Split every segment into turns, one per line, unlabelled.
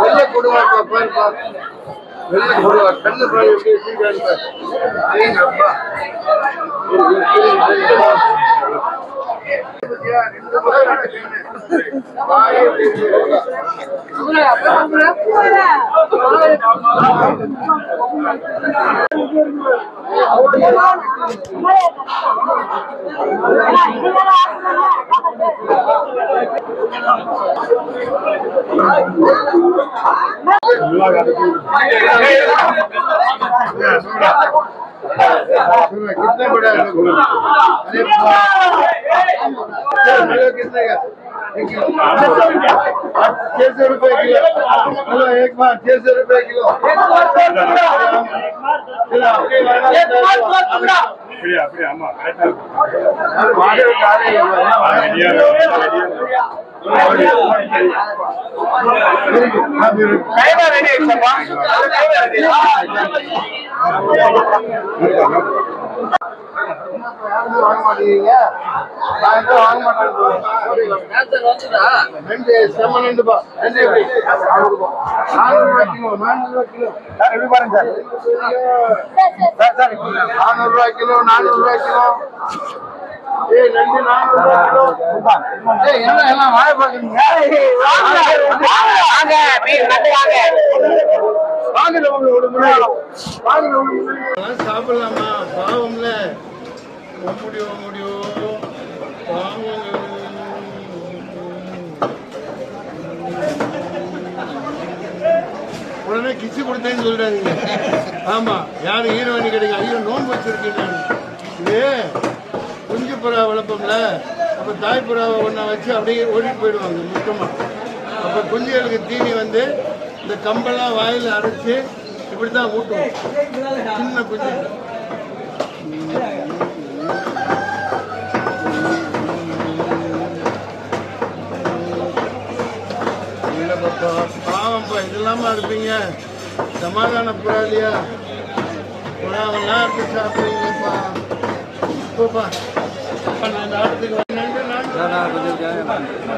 வெள்ளை கொடுவா பாருப்பா வெள்ளை கொடுவா கண்ணு பாரு எப்படி வச்சிருக்காரு कितने बड़ा है अरे किलो कितने का छह सौ रुपए किलो चलो एक बार छह सौ रुपए किलो चलो, ரெண்டு செம்ம ரெண்டு கிலோ சார் எப்படி பாருங்க சார் சார் நானூறு ரூபாய் கிலோ நானூறு ரூபாய் கிலோ ஏய் நண்டு நானூறு ரூபாய் கிலோ ஏய் என்ன எல்லாம் வாழை முன்னாடி வாங்கல உங்க முன்னாடி சாப்பிடலாமா பாவம்ல முடியும் முடியும் உடனே கிச்சு கொடுத்தேன்னு சொல்றாங்க ஆமா யாரும் ஹீரோயினி கிடைக்கும் ஐயோ நோன்பு வச்சிருக்கீங்க இது குஞ்சு புறா வளர்ப்போம்ல அப்ப தாய் புறாவை ஒன்றை வச்சு அப்படியே ஓடிட்டு போயிடுவாங்க மொத்தமா அப்ப குஞ்சுகளுக்கு தீனி வந்து இந்த கம்பெல்லாம் வாயில அரைச்சு இப்படித்தான் ஊட்டுவோம். சின்ன குஞ்சு. இதெல்லாமா இருப்பீங்க. சமாதான புறாலியா புறாவெல்லாம் எடுத்து சாப்பிடுவீங்கப்பா போப்பா நான் இந்த ஆட்டத்துக்கு வந்து நன்றி, நன்றி.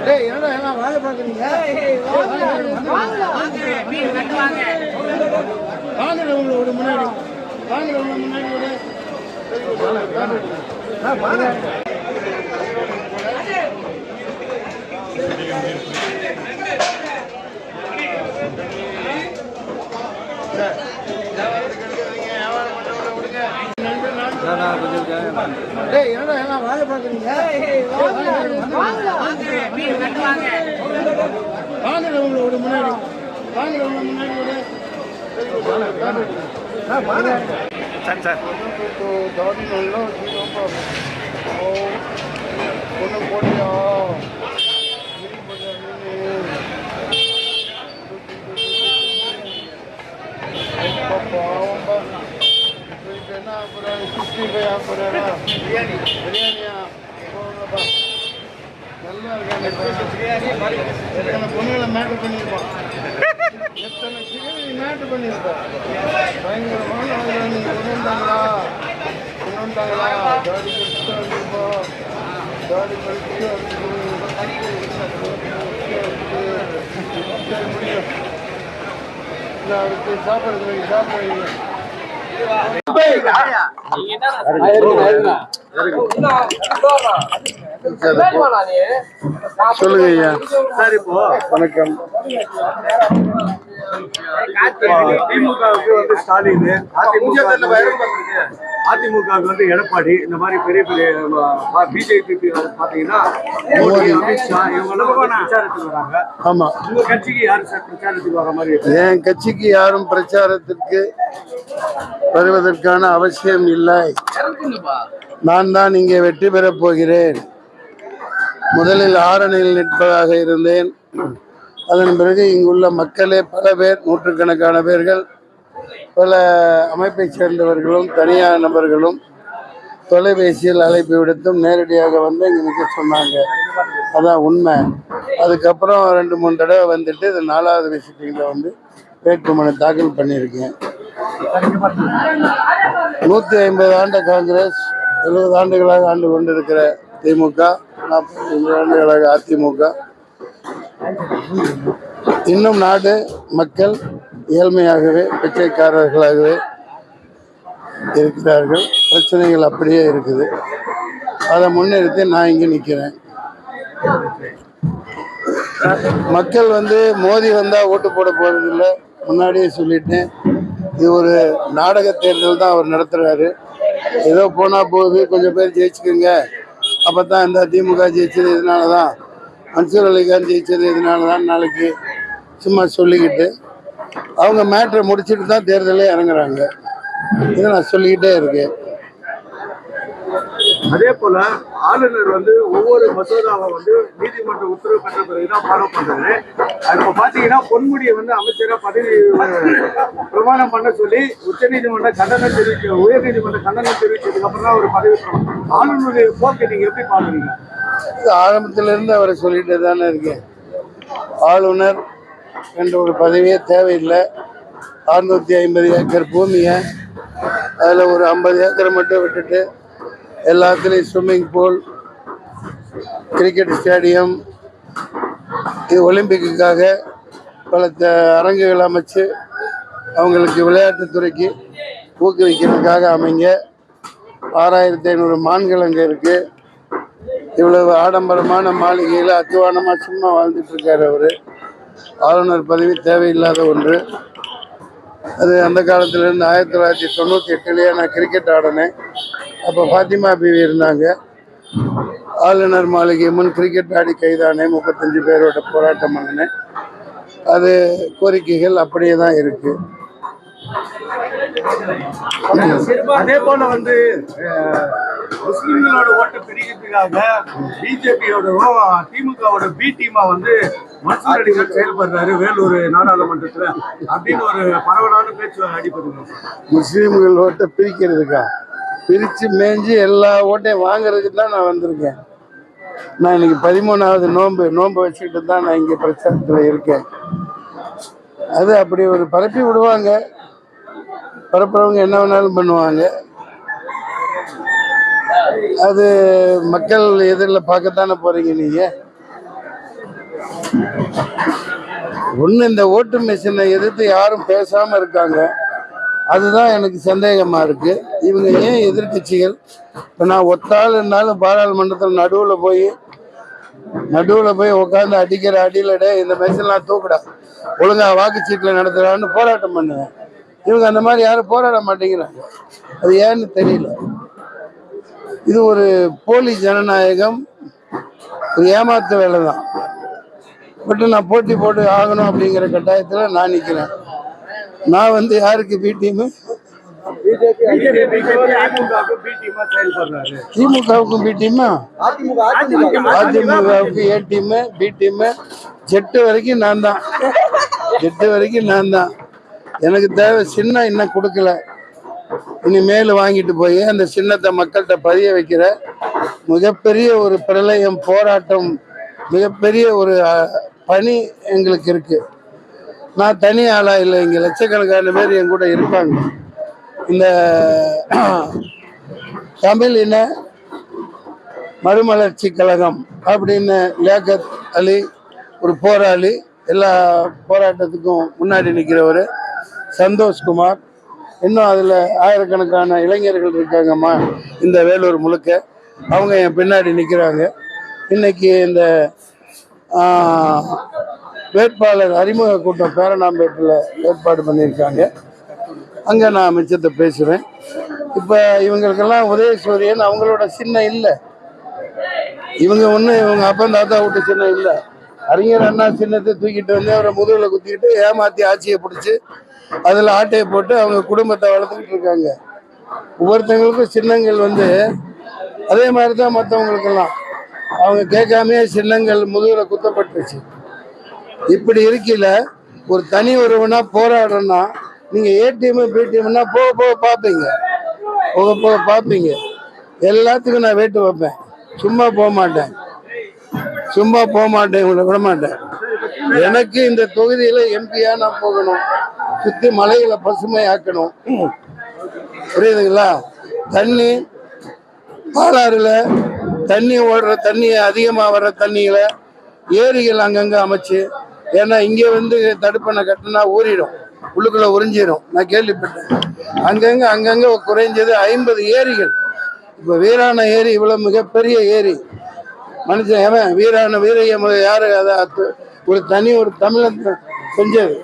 டேய், என்னடா எல்லாம் வாழை பார்க்குறீங்க? வாங்கடா உங்களை ஒரு முன்னாடி. உங்களை முன்னாடி டேய் என்னடா எல்லாம் வாங்க பாக்குறீங்க வாங்க. உங்களோட ஒன்று போட்டியா பாவம். அப்புறம் சிக்ஸ்டி ஃபைவ் அப்புறம் பிரியாணி பிரியாணியா நல்லா இருக்காங்க பிரியாணி பொண்ணுகளை மேட்டர் பண்ணியிருப்பான் எத்தனை சிக்கன் மேட்டர் பண்ணியிருப்பான் பயங்கரமான நீங்கள் கொண்டு வந்தாங்களா கொண்டு வந்தாங்களா ஜாடி பெருசாக இருந்திருப்போம் ஜாடி பெருசாக இருக்கு முடியும் இல்லை அடுத்து சாப்பிட்றதுக்கு சாப்பிட்றீங்க சாப்பிட வைங்க. சொல்லுங்க ஐயா.
சார் இப்போ
வணக்கம்.
திமுகவுக்கு வந்து ஸ்டாலின் அதிமுக அதிமுகவுக்கு வந்து எடப்பாடி இந்த மாதிரி பெரிய பெரிய பிஜேபி பாத்தீங்கன்னா மோடி. அமித்ஷா இவங்க பிரச்சாரத்துக்கு வராங்க.
ஆமா.
உங்க கட்சிக்கு யாரு சார் பிரச்சாரத்துக்கு வர மாதிரி
என் கட்சிக்கு யாரும் பிரச்சாரத்திற்கு வருவதற்கான அவசியம் இல்லை. நான் தான் இங்கே வெற்றி பெறப் போகிறேன். முதலில் ஆரணியில் நிற்பதாக இருந்தேன். அதன் பிறகு இங்குள்ள மக்களே பல பேர் நூற்றுக்கணக்கான பேர்கள் பல அமைப்பைச் சேர்ந்தவர்களும் தனியார் நபர்களும் தொலைபேசியில் அழைப்பு விடுத்தும் நேரடியாக வந்து இங்கே நிற்க சொன்னாங்க. அதான் உண்மை. அதுக்கப்புறம் ரெண்டு மூணு தடவை வந்துட்டு இது நாலாவது விசிட்டிங்கில் வந்து வேட்புமனு தாக்கல் பண்ணியிருக்கேன். நூற்றி ஐம்பது ஆண்டு காங்கிரஸ் எழுபது ஆண்டுகளாக ஆண்டு கொண்டிருக்கிற திமுக நாற்பது ஆண்டுகளாக அதிமுக. இன்னும் நாடு மக்கள் ஏழ்மையாகவே பிச்சைக்காரர்களாகவே இருக்கிறார்கள். பிரச்சனைகள் அப்படியே இருக்குது. அதை முன்னிறுத்தி நான் இங்கே நிற்கிறேன். மக்கள் வந்து மோதி வந்தால் ஓட்டு போட போகிறதில்ல முன்னாடியே சொல்லிட்டேன். இது ஒரு நாடக தேர்தல் தான் அவர் நடத்துகிறாரு ஏதோ போனால் போகுது கொஞ்சம் பேர் ஜெயிச்சுக்கோங்க. அப்போ தான் இந்த திமுக ஜெயிச்சது இதனால தான் மன்சூர் அலிகான் ஜெயிச்சது இதனால தான் நாளைக்கு சும்மா சொல்லிக்கிட்டு. அவங்க மேட்ரை முடிச்சுட்டு தான் தேர்தலே இறங்குறாங்க. இதை நான் சொல்லிக்கிட்டே இருக்கேன்.
அதே போல ஆளுநர் வந்து ஒவ்வொரு மசோதாவை வந்து நீதிமன்ற உத்தரவு பெற்ற பிறகுதான் ஃபாலோ பண்றாரு. அது இப்ப பாத்தீங்கன்னா பொன்முடியை வந்து அமைச்சரா பதவி பிரமாணம் பண்ண சொல்லி உச்சநீதிமன்ற கண்டனம் தெரிவிக்க உயர்நீதிமன்ற கண்டனம் தெரிவிச்சதுக்கு அப்புறம் தான் ஒரு பதவி ஆளுநருடைய போக்கை நீங்க எப்படி பாக்குறீங்க
இது ஆரம்பத்திலிருந்து அவரை சொல்லிட்டு தானே இருக்கேன். ஆளுநர் என்ற ஒரு பதவியே தேவையில்லை. அறுநூத்தி ஐம்பது ஏக்கர் பூமியை அதில் ஒரு ஐம்பது ஏக்கரை மட்டும் விட்டுட்டு எல்லாத்துலேயும் ஸ்விம்மிங் பூல் கிரிக்கெட் ஸ்டேடியம் இது ஒலிம்பிக்குக்காக பல அரங்குகள் அமைச்சு அவங்களுக்கு விளையாட்டுத்துறைக்கு ஊக்குவிக்கிறதுக்காக அமைங்க. ஆறாயிரத்தி ஐநூறு மான்கள் அங்கே இருக்குது இவ்வளவு ஆடம்பரமான மாளிகையில் அத்துவானமாக சும்மா வாழ்ந்துட்டு இருக்காரு அவர். ஆளுநர் பதவி தேவையில்லாத ஒன்று. அது அந்த காலத்துலேருந்து ஆயிரத்தி தொள்ளாயிரத்தி தொண்ணூற்றி எட்டுலேயே நான் கிரிக்கெட் ஆடினேன். அப்போ ஃபாத்திமா பிவி இருந்தாங்க. ஆளுநர் மாளிகை முன் கிரிக்கெட் ஆடி கைதானேன் முப்பத்தஞ்சு பேரோட போராட்டம் பண்ணினேன் அது கோரிக்கைகள் அப்படியே தான் இருக்குது
அதே போல வந்து முஸ்லிம்களோட ஓட்டை பிரிக்கிறதுக்காக பிஜேபியோட திமுகவோட பி டீமா வந்து மன்சூர் அலிகான் செயல்படுறாரு வேலூர் நாடாளுமன்றத்துல. அப்படின்னு ஒரு பரவலான பேச்சு அடிபடுங்க
முஸ்லீம்கள் ஓட்டை பிரிக்கிறதுக்கா? பிரித்து மேய்ஞ்சி எல்லா ஓட்டையும் வாங்குறதுக்கு தான் நான் வந்திருக்கேன். நான் இன்னைக்கு பதிமூணாவது நோன்பு நோன்பு வச்சுக்கிட்டு தான் நான் இங்கே பிரச்சாரத்தில் இருக்கேன். அது அப்படி ஒரு பரப்பி விடுவாங்க. பரப்புறவங்க என்ன வேணாலும் பண்ணுவாங்க. அது மக்கள் எதிரில் பார்க்கத்தானே போறீங்க நீங்கள் ஒன்று இந்த ஓட்டு மிஷினை எதிர்த்து யாரும் பேசாமல் இருக்காங்க. அதுதான் எனக்கு சந்தேகமா இருக்கு. இவங்க ஏன் எதிர்க்கட்சிகள்? இப்போ நான் ஒத்தாள் இருந்தாலும் பாராளுமன்றத்தில் நடுவில் போய் நடுவில் போய் உட்காந்து அடிக்கிற அடியிலடே இந்த மெஷின்லாம் தூக்குடா. ஒழுங்கா வாக்குச்சீட்டில் நடத்துகிறான்னு போராட்டம் பண்ணுவேன். இவங்க அந்த மாதிரி யாரும் போராட மாட்டேங்கிறாங்க. அது ஏன்னு தெரியல. இது ஒரு போலி ஜனநாயகம். ஒரு ஏமாத்து வேலை தான் பட் நான் போட்டி போட்டு ஆகணும் அப்படிங்கிற கட்டாயத்தில் நான் நிற்கிறேன் நான் வந்து யாருக்கு பி டீமு திமுகவுக்கும் பி டீமா அதிமுகவுக்கு ஏ டீமு பி டீமு ஜெட்டு வரைக்கும் நான் தான். ஜெட்டு வரைக்கும் நான் தான். எனக்கு தேவை சின்ன இன்னும் கொடுக்கல. இனிமேல் வாங்கிட்டு போய் அந்த சின்னத்தை மக்கள்கிட்ட பதிய வைக்கிற மிகப்பெரிய ஒரு பிரளயம் போராட்டம் மிகப்பெரிய ஒரு பணி எங்களுக்கு இருக்குது நான் தனி ஆளா இல்லை. இங்கே லட்சக்கணக்கான பேர் என் கூட இருப்பாங்க. இந்த தமிழ் இன மறுமலர்ச்சி கழகம் அப்படின்னு லியாக்கத் அலி ஒரு போராளி எல்லா போராட்டத்துக்கும் முன்னாடி நிற்கிறவர் சந்தோஷ்குமார் இன்னும் அதில் ஆயிரக்கணக்கான இளைஞர்கள் இருக்காங்கம்மா இந்த வேலூர் முழுக்க. அவங்க என் பின்னாடி நிற்கிறாங்க இன்னைக்கு இந்த வேட்பாளர் அறிமுக கூட்டம் பேரணாம்பேட்டில் ஏற்பாடு பண்ணியிருக்காங்க. அங்கே நான் மிச்சத்தை பேசுகிறேன் இப்போ இவங்களுக்கெல்லாம் உதயசூரியன் அவங்களோட சின்னம் இல்லை. இவங்க ஒன்றும் இவங்க அப்பா தாத்தா விட்டு சின்னம் இல்லை. அறிஞர் அண்ணா சின்னத்தை தூக்கிட்டு வந்து அவரை முதுகில் குத்திக்கிட்டு ஏமாற்றி ஆட்சியை பிடிச்சி அதில் ஆட்டையை போட்டு அவங்க குடும்பத்தை வளர்த்துக்கிட்டு இருக்காங்க. ஒவ்வொருத்தவங்களுக்கும் சின்னங்கள் வந்து அதே மாதிரி தான் மற்றவங்களுக்கெல்லாம். அவங்க கேட்காமையே சின்னங்கள் முதுகில் குத்தப்பட்டுருச்சு. இப்படி இருக்கையில் ஒரு தனி ஒருவனா போராடுறோன்னா நீங்கள் ஏடிஎம் பிடிஎம்னா போக போக பார்ப்பீங்க. போக போக பார்ப்பீங்க. எல்லாத்துக்கும் நான் வேட்டு வைப்பேன். சும்மா போக மாட்டேன். சும்மா போக மாட்டேன் இவங்களை விட மாட்டேன். எனக்கு இந்த தொகுதியில் எம்பியா நான் போகணும். சுற்றி மலைகளை பசுமையாக்கணும். புரியுதுங்களா? தண்ணி பாலாறுல தண்ணி ஓடுற தண்ணி அதிகமாக வர்ற தண்ணியில் ஏரிகள் அங்கங்கே அமைச்சு ஏன்னா இங்கே வந்து தடுப்பணை கட்டினா ஊறிடும் உள்ளுக்குள்ள உறிஞ்சிடும் நான் கேள்விப்பட்டேன். அங்கங்கே அங்கங்கே குறைஞ்சது ஐம்பது ஏரிகள். இப்போ வீராண ஏரி இவ்வளோ மிகப்பெரிய ஏரி. மனுஷன் எவன் வீரான வீரைய யாரு அதை ஒரு தனி ஒரு தமிழன் செஞ்சது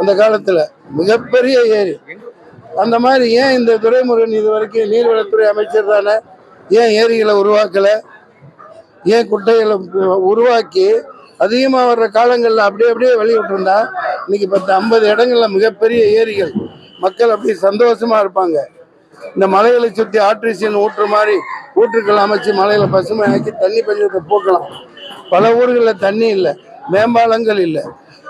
அந்த காலத்துல. மிகப்பெரிய ஏரி. அந்த மாதிரி ஏன் இந்த துறைமுருகன் இது வரைக்கும் நீர்வளத்துறை அமைச்சர் தானே ஏன் ஏரிகளை உருவாக்கல? ஏன் குட்டைகளை உருவாக்கி அதிகமாக வர்ற காலங்களில் அப்படியே அப்படியே வெளியிட்டிருந்தா இன்னைக்கு பத்து ஐம்பது இடங்களில் மிகப்பெரிய ஏரிகள். மக்கள் அப்படி சந்தோஷமாக இருப்பாங்க. இந்த மலைகளை சுற்றி ஆட்ரிசியன் ஊற்று மாதிரி ஊற்றுக்கள் அமைச்சு மலையில பசுமையாக்கி தண்ணி பஞ்சத்தை போக்கலாம். பல ஊர்களில் தண்ணி இல்லை மேம்பாலங்கள் இல்லை.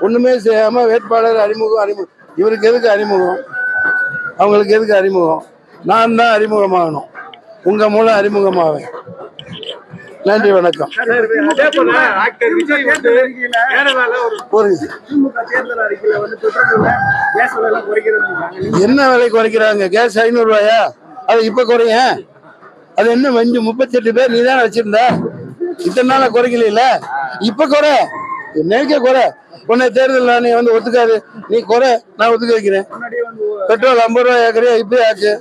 ஒன்றுமே செய்யாமல் வேட்பாளர் அறிமுகம் அறிமுகம் இவருக்கு எதுக்கு அறிமுகம்? அவங்களுக்கு எதுக்கு அறிமுகம்? நான் தான் அறிமுகமாகணும். உங்கள் மூலம் அறிமுகமாவேன். நன்றி வணக்கம். என்ன விலை குறைக்கிறாங்க? கேஸ் ஐநூறு ரூபாயா அது இப்ப குறைய? அது என்ன வஞ்சு முப்பத்தெட்டு பேர் நீ தான் வச்சிருந்த? இத்தனை நாள குறைக்கல இப்ப குறை. என்னைக்கே குறை. உன்னை தேர்தல் ஆணையம் வந்து ஒத்துக்காது. நீ குறை நான் ஒத்துக்க வைக்கிறேன். பெட்ரோல் ஐம்பது ரூபாய் ஏக்கரையா? இப்பயே ஆச்சு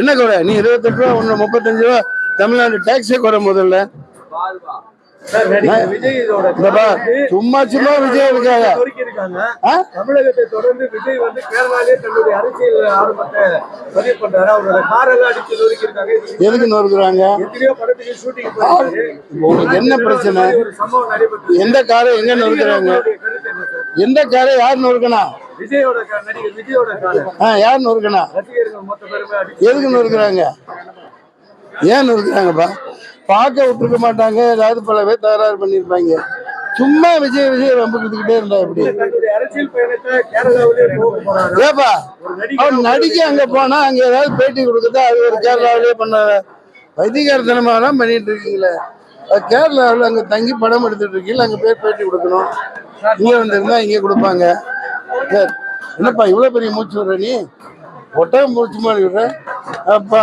என்ன குறை? நீ இருபத்தெட்டு ரூபா ஒன்று முப்பத்தஞ்சு ரூபா தமிழ்நாடு டேக்ஸே குறை முதல்ல. சும்மா சும்மா விஜய் இருக்காங்க?
தமிழகத்தை தொடர்ந்து விஜய் வந்து கேரளாலே தன்னுடைய அரசியல் ஆரம்பத்தை பதிவு பண்றாரு. அவரோட காரெல்லாம் அடிச்சு நொறுக்கியிருக்காங்க. இது
எதுக்கு நோக்குறாங்க
எத்தனையோ படத்துக்கு ஷூட்டிங் போயிருக்காரு
உங்களுக்கு என்ன பிரச்சனை? எந்த காரை எங்க நொறுக்குறாங்க? எந்த காரை யார் நொறுக்கணும்
விஜயோட நடிகர் விஜயோட
யார் நொறுக்கணும் எதுக்கு நொறுக்குறாங்க? ஏன் நொறுக்குறாங்கப்பா பார்க்க விட்டுருக்க மாட்டாங்க. ஏதாவது பல பேர் தகராறு பண்ணியிருப்பாங்க. சும்மா விஜய் விஜய் வம்புக்கிட்டே இருந்தா எப்படி? ஏப்பா அவர் நடிக்க அங்க போனா அங்க ஏதாவது பேட்டி கொடுக்குதா அது ஒரு கேரளாவிலே பண்ண வைத்தியகாரத்தனமாலாம் பண்ணிட்டு இருக்கீங்களே. கேரளாவில் அங்க தங்கி படம் எடுத்துட்டு இருக்கீங்களா அங்க போய் பேட்டி கொடுக்கணும். இங்க வந்திருந்தா இங்கே கொடுப்பாங்க. சரி. என்னப்பா இவ்வளவு பெரிய மூச்சு விடுற நீ? ஒட்டகம் மூச்சு மாதிரி விடுற? அப்பா